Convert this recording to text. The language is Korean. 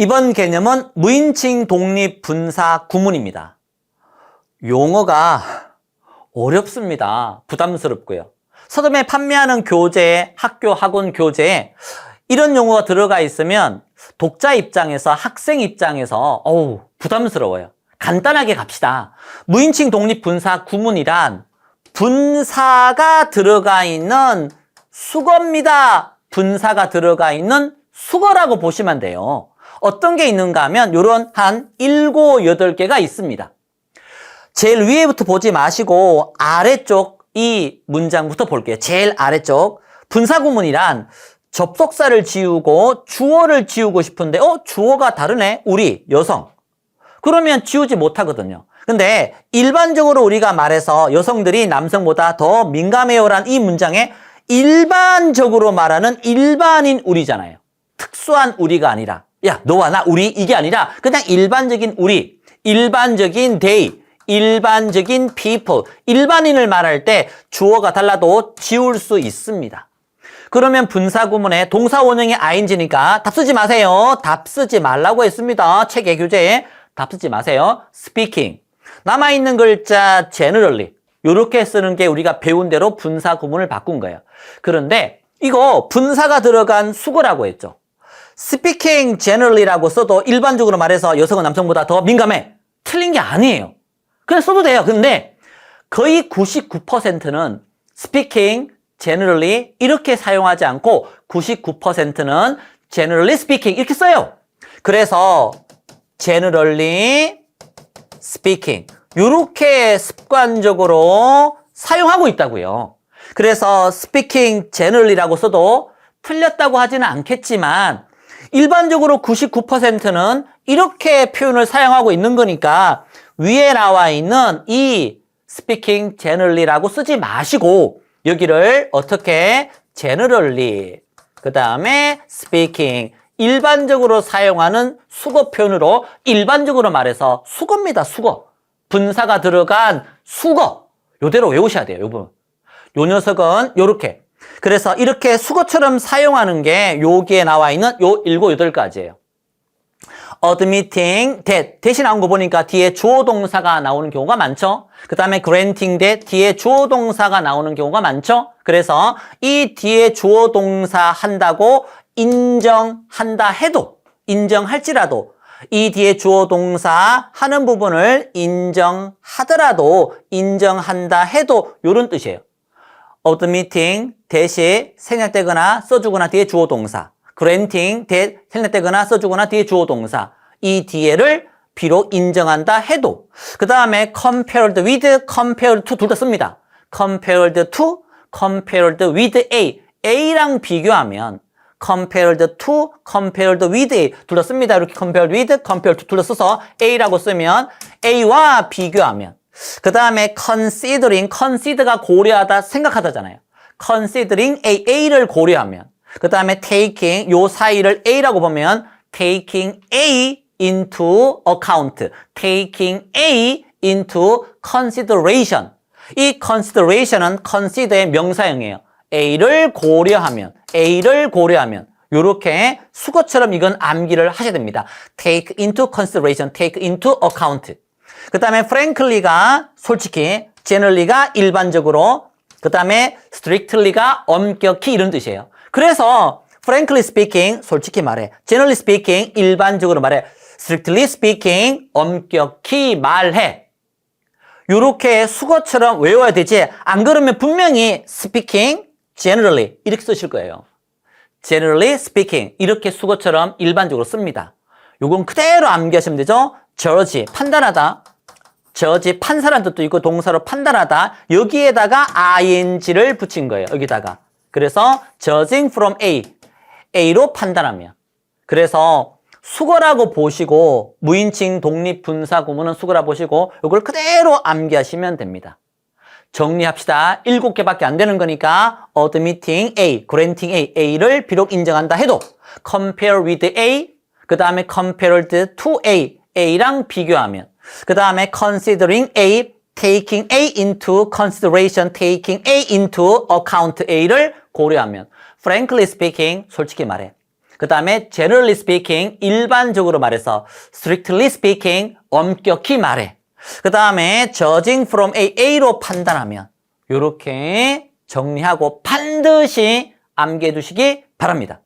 이번 개념은 무인칭 독립 분사 구문입니다. 용어가 어렵습니다. 부담스럽고요. 서점에 판매하는 교재, 학교, 학원 교재에 이런 용어가 들어가 있으면 독자 입장에서 학생 입장에서 어우 부담스러워요. 간단하게 갑시다. 무인칭 독립 분사 구문이란 분사가 들어가 있는 수거입니다. 분사가 들어가 있는 수거라고 보시면 돼요. 어떤 게 있는가 하면 이런 한 7, 8개가 있습니다. 제일 위에부터 보지 마시고 아래쪽 이 문장부터 볼게요. 제일 아래쪽 분사구문이란 접속사를 지우고 주어를 지우고 싶은데 어 주어가 다르네 우리 여성 그러면 지우지 못하거든요. 근데 일반적으로 우리가 말해서 여성들이 남성보다 더 민감해요란 이 문장에 일반적으로 말하는 일반인 우리잖아요. 특수한 우리가 아니라 야 너와 나 우리 이게 아니라 그냥 일반적인 우리 일반적인 they 일반적인 people 일반인을 말할 때 주어가 달라도 지울 수 있습니다. 그러면 분사구문에 동사 원형이 ing니까 답 쓰지 마세요. 답 쓰지 말라고 했습니다. 책의 교재에 답 쓰지 마세요. speaking 남아있는 글자 generally 이렇게 쓰는 게 우리가 배운 대로 분사구문을 바꾼 거예요. 그런데 이거 분사가 들어간 수거라고 했죠. Speaking generally라고 써도 일반적으로 말해서 여성은 남성보다 더 민감해. 틀린 게 아니에요. 그냥 써도 돼요. 근데 거의 99%는 speaking generally 이렇게 사용하지 않고 99%는 generally speaking 이렇게 써요. 그래서 generally speaking 이렇게 습관적으로 사용하고 있다고요. 그래서 speaking generally라고 써도 틀렸다고 하지는 않겠지만 일반적으로 99%는 이렇게 표현을 사용하고 있는 거니까 위에 나와 있는 이 speaking generally라고 쓰지 마시고 여기를 어떻게 generally 그 다음에 speaking 일반적으로 사용하는 수거 표현으로 일반적으로 말해서 수거입니다. 수거. 분사가 들어간 수거. 요대로 외우셔야 돼요. 요 부분. 요 녀석은 요렇게. 그래서 이렇게 수거처럼 사용하는 게 여기에 나와 있는 요 일곱 여덟 가지예요. admitting that 대신 나온 거 보니까 뒤에 주어 동사가 나오는 경우가 많죠. 그 다음에 granting that 뒤에 주어 동사가 나오는 경우가 많죠. 그래서 이 뒤에 주어 동사 한다고 인정한다 해도 인정할지라도 이 뒤에 주어 동사 하는 부분을 인정하더라도 인정한다 해도 이런 뜻이에요. Admitting 대시 생략되거나 써주거나 뒤에 주어 동사 granting 대 생략되거나 써주거나 뒤에 주어 동사 이 뒤에를 비록 인정한다 해도 그 다음에 compared with, compared to 둘 다 씁니다. compared to, compared with A A랑 비교하면 compared to, compared with A 둘 다 씁니다. 이렇게 compared with, compared to 둘 다 써서 A라고 쓰면 A와 비교하면 그 다음에 considering, consider가 고려하다, 생각하다잖아요. considering A, A를 고려하면 그 다음에 taking 요 사이를 A라고 보면 taking A into account, taking A into consideration. 이 consideration은 consider의 명사형이에요. A를 고려하면, A를 고려하면 요렇게 수거처럼 이건 암기를 하셔야 됩니다. take into consideration, take into account. 그 다음에 frankly가 솔직히, generally가 일반적으로, 그 다음에 strictly가 엄격히 이런 뜻이에요. 그래서 frankly speaking 솔직히 말해 generally speaking 일반적으로 말해 strictly speaking 엄격히 말해 이렇게 수거처럼 외워야 되지 안 그러면 분명히 speaking generally 이렇게 쓰실 거예요 generally speaking 이렇게 수거처럼 일반적으로 씁니다 요건 그대로 암기하시면 되죠 judge 판단하다 judge 판사라는 뜻도 있고 동사로 판단하다 여기에다가 ing를 붙인 거예요 여기다가 그래서 judging from A, A로 판단하면. 그래서 수거라고 보시고 무인칭 독립 분사 구문은 수거라 보시고 이걸 그대로 암기하시면 됩니다. 정리합시다. 일곱 개밖에 안 되는 거니까 admitting A, granting A, A를 비록 인정한다 해도 compare with A, 그 다음에 compared to A, A랑 비교하면 그 다음에 considering A, taking A into consideration, taking A into account A를 고려하면 frankly speaking 솔직히 말해 그 다음에 generally speaking, 일반적으로 말해서 strictly speaking, 엄격히 말해. 그 다음에 judging from A, A로 판단하면 이렇게 정리하고 반드시 암기해 두시기 바랍니다.